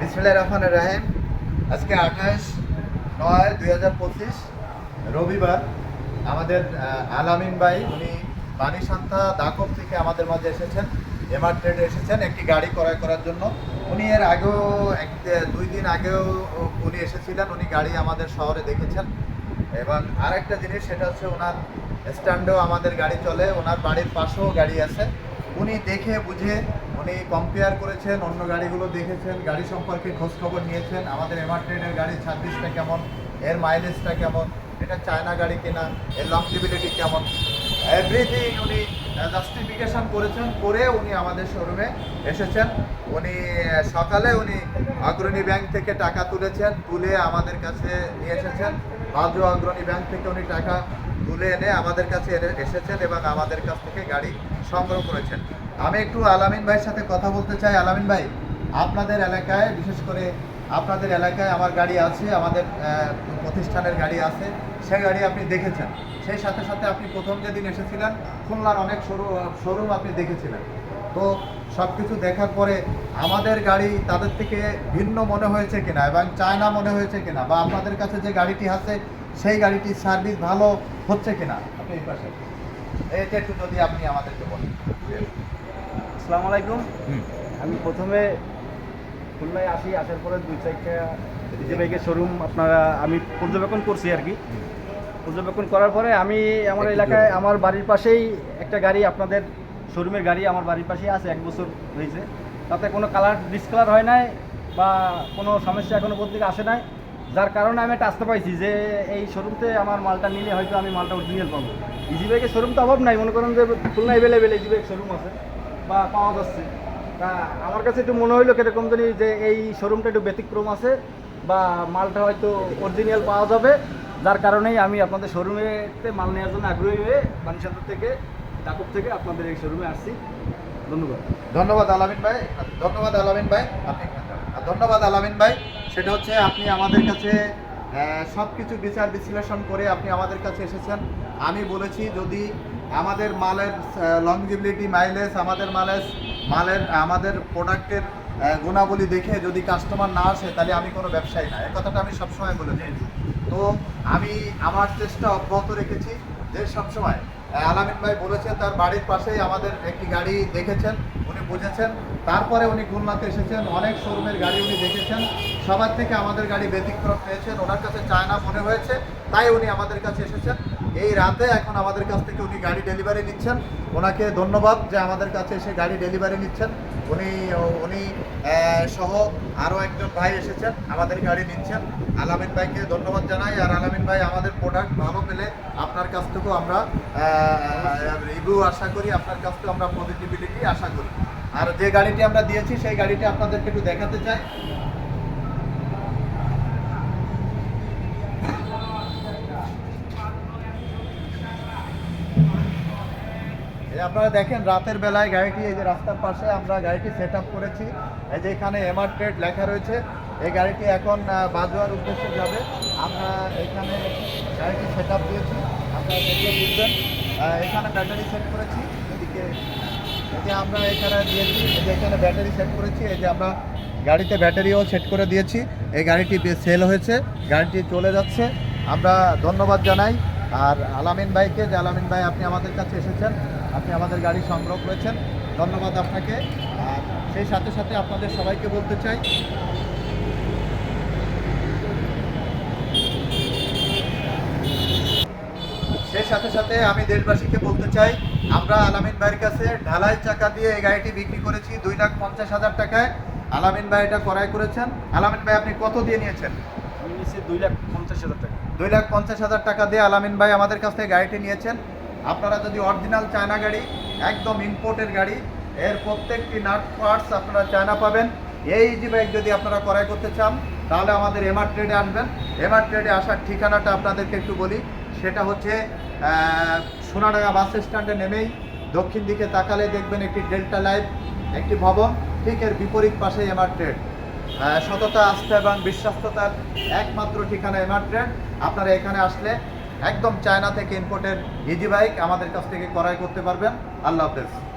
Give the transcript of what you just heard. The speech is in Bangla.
বিসমুল্লাহ রহমান রাহিম। আজকে আঠাশ নয় দুই হাজার পঁচিশ, রবিবার। আমাদের আলামিন ভাই, উনি বাণী সান্তা দাকব থেকে আমাদের মাঝে এসেছেন, এমআর ট্রেডে এসেছেন, একটি গাড়ি ক্রয় করার জন্য। উনি এর আগেও এক, দুই দিন আগেও উনি এসেছিলেন, উনি গাড়ি আমাদের শহরে দেখেছেন। এবং আরেকটা জিনিস, সেটা হচ্ছে ওনার স্ট্যান্ডেও আমাদের গাড়ি চলে, ওনার বাড়ির পাশেও গাড়ি আছে। উনি দেখে বুঝে উনি কম্পেয়ার করেছেন, অন্য গাড়িগুলো দেখেছেন, গাড়ি সম্পর্কে খোঁজ খবর নিয়েছেন, আমাদের এমআর ট্রেনের গাড়ির সার্ভিসটা কেমন, এর মাইলেজটা কেমন, এটা চায়না গাড়ি কিনা, এর লংজিবিলিটি কেমন? এভরিথিং উনি জাস্টিফিকেশন করেছেন, করে উনি আমাদের শোরুমে এসেছেন। উনি সকালে উনি অগ্রণী ব্যাংক থেকে টাকা তুলেছেন, তুলে আমাদের কাছে নিয়ে এসেছেন। ভাদ্র অগ্রণী ব্যাংক থেকে উনি টাকা তুলে এনে আমাদের কাছে এসেছেন এবং আমাদের কাছ থেকে গাড়ি সংগ্রহ করেছেন। আমি একটু আলামিন ভাইয়ের সাথে কথা বলতে চাই। আলামিন ভাই, আপনাদের এলাকায়, বিশেষ করে আপনাদের এলাকায় আমার গাড়ি আছে, আমাদের প্রতিষ্ঠানের গাড়ি আছে, সে গাড়ি আপনি দেখেছেন। সেই সাথে সাথে আপনি প্রথম যেদিন এসেছিলেন, খুলনার অনেক শোরুম আপনি দেখেছিলেন। তো সব কিছু দেখার পরে আমাদের গাড়ি তাদের থেকে ভিন্ন মনে হয়েছে কিনা এবং চায়না মনে হয়েছে কিনা বা আপনাদের কাছে যে গাড়িটি আছে, সেই গাড়িটির সার্ভিস ভালো হচ্ছে কিনা? আপনি এই পাশে। এটা একটু যদি আপনি আমাদেরকে বলেন। আসসালামু আলাইকুম। আমি প্রথমে খুলনায় আসি আসার পরে দুই চারটা যে বাইকের শোরুম আপনারা আমি পর্যবেক্ষণ করছি আর কি। পর্যবেক্ষণ করার পরে আমি আমার এলাকায় আমার বাড়ির পাশেই একটা গাড়ি আপনাদের শোরুমের গাড়ি আমার বাড়ির পাশেই আছে এক বছর হয়েছে। তাতে কোনো কালার ডিসকালার হয় নাই বা কোনো সমস্যা এখনও পর্যন্ত আসে নাই। যার কারণে আমি একটা আসতে পাইছি যে এই শোরুমতে আমার মালটা নিলে হয়তো আমি মালটা অরিজিনাল পাবো। ইজি বাইকের শোরুম তো অভাব নাই মনে করেন যে Khulna available easy bike showroom আছে। বা পাওয়া যাচ্ছে। তা আমার কাছে একটু মনে হইল কীরকম জানি যে এই শোরুমটা একটু ব্যতিক্রম আছে বা মালটা হয়তো অরিজিনাল পাওয়া যাবে। যার কারণেই আমি আপনাদের শোরুমেতে মাল নেওয়ার জন্য আগ্রহী হয়ে বানিসান্তর থেকে ডাকুব থেকে আপনাদের এই শোরুমে আসছি। ধন্যবাদ। ধন্যবাদ আলামিন ভাই। ধন্যবাদ আলামিন ভাই। আপনি ধন্যবাদ আলামিন ভাই। সেটা হচ্ছে আপনি আমাদের কাছে সব কিছু বিচার বিশ্লেষণ করে আপনি আমাদের কাছে এসেছেন। আমি বলেছি, যদি আমাদের মালের লংজিবিলিটি মাইলেজ আমাদের মালের মালের, আমাদের প্রোডাক্টের গুণাবলী দেখে যদি কাস্টমার না আসে, তাহলে আমি কোনো ব্যবসায়ী না। এ কথাটা আমি সবসময় বলে বলেছি তো আমি আমার চেষ্টা অব্যাহত রেখেছি যে সবসময় আলামিন ভাই বলেছে তার বাড়ির পাশেই আমাদের একটি গাড়ি দেখেছেন, উনি বুঝেছেন। তারপরে উনি খুলনাতে এসেছেন, অনেক শোরুমের গাড়ি উনি দেখেছেন। সবার থেকে আমাদের গাড়ি ব্যতিক্রম পেয়েছেন ওনার কাছে চায় না মনে হয়েছে, তাই উনি আমাদের কাছে এসেছেন। এই রাতে এখন আমাদের কাছ থেকে উনি গাড়ি ডেলিভারি নিচ্ছেন। ওনাকে ধন্যবাদ যে আমাদের কাছে এসে গাড়ি ডেলিভারি নিচ্ছেন। উনি উনি সহ আরও একজন ভাই এসেছেন, আমাদের গাড়ি নিচ্ছেন। আলামিন ভাইকে ধন্যবাদ জানাই। আর আলামিন ভাই, আমাদের প্রোডাক্ট ভালো পেলে আপনার কাছ থেকেও আমরা রিভিউ আশা করি, আপনার কাছ থেকেও আমরা পজিটিভিটি আশা করি। আর যে গাড়িটি আমরা দিয়েছি, সেই গাড়িটি আপনাদেরকে একটু দেখাতে চাই এই আপনারা দেখেন রাতের বেলায় গাড়িটি এই যে রাস্তার পাশে আমরা গাড়িটি সেট করেছি। এই যে এখানে এমআর ট্রেড লেখা রয়েছে। এই গাড়িটি এখন আহ, বাজোয়ার উদ্দেশ্যে যাবে। আমরা এখানে গাড়িটি সেট আপ দিয়েছি। আপনারা দেখলে বুঝবেন। এখানে ব্যাটারি সেট করেছি। এদিকে যে আমরা এখানে দিয়েছি। এই যে এখানে ব্যাটারি সেট করেছি। এই যে আমরা গাড়িতে ব্যাটারিও সেট করে দিয়েছি। এই গাড়িটি সেল হয়েছে। গাড়িটি চলে যাচ্ছে। আমরা ধন্যবাদ জানাই। আর আলামিন ভাইকে যে আলামিন ভাই আপনি আমাদের কাছে এসেছেন আপনি আমাদের গাড়ি সংগ্রহ করেছেন ধন্যবাদ আপনাকে। আর সেই সাথে সাথে আপনাদের সবাইকে বলতে চাই সেই সাথে সাথে আমি দেশবাসীকে বলতে চাই আমরা আলামিন ভাইয়ের কাছে ঢালাই চাকা দিয়ে এই গাড়িটি বিক্রি করেছি দুই লাখ পঞ্চাশ হাজার টাকায়। আলামিন ভাই এটা ক্রয় করেছেন। আলামিন ভাই আপনি কত দিয়ে নিয়েছেন? আমি দুই লাখ পঞ্চাশ হাজার টাকা। দুই লাখ পঞ্চাশ হাজার টাকা দিয়ে আলামিন ভাই আমাদের কাছ থেকে গাড়িটি নিয়েছেন। আপনারা যদি অরিজিনাল চায়না গাড়ি, একদম ইম্পোর্টের গাড়ি, এর প্রত্যেকটি নাট পার্টস আপনারা চায়না পাবেন। এই ইজি বাইক যদি আপনারা ক্রয় করতে চান, তাহলে আমাদের এমআর ট্রেডে আসবেন। এমআর ট্রেডে আসার ঠিকানাটা আপনাদেরকে একটু বলি। সেটা হচ্ছে সোনাডাঙ্গা বাস স্ট্যান্ডে নেমেই দক্ষিণ দিকে তাকালে দেখবেন একটি ডেল্টা লাইফ একটি ভবন। ঠিক এর বিপরীত পাশে এমআর ট্রেড সততা, আস্থা এবং বিশ্বস্ততার একমাত্র ঠিকানা এমআর ট্রেড আপনারা এখানে আসলে একদম চায়না থেকে ইম্পোর্টের ইজি বাইক আমাদের কাছ থেকে ক্রয় করতে পারবেন। আল্লাহ হাফেজ।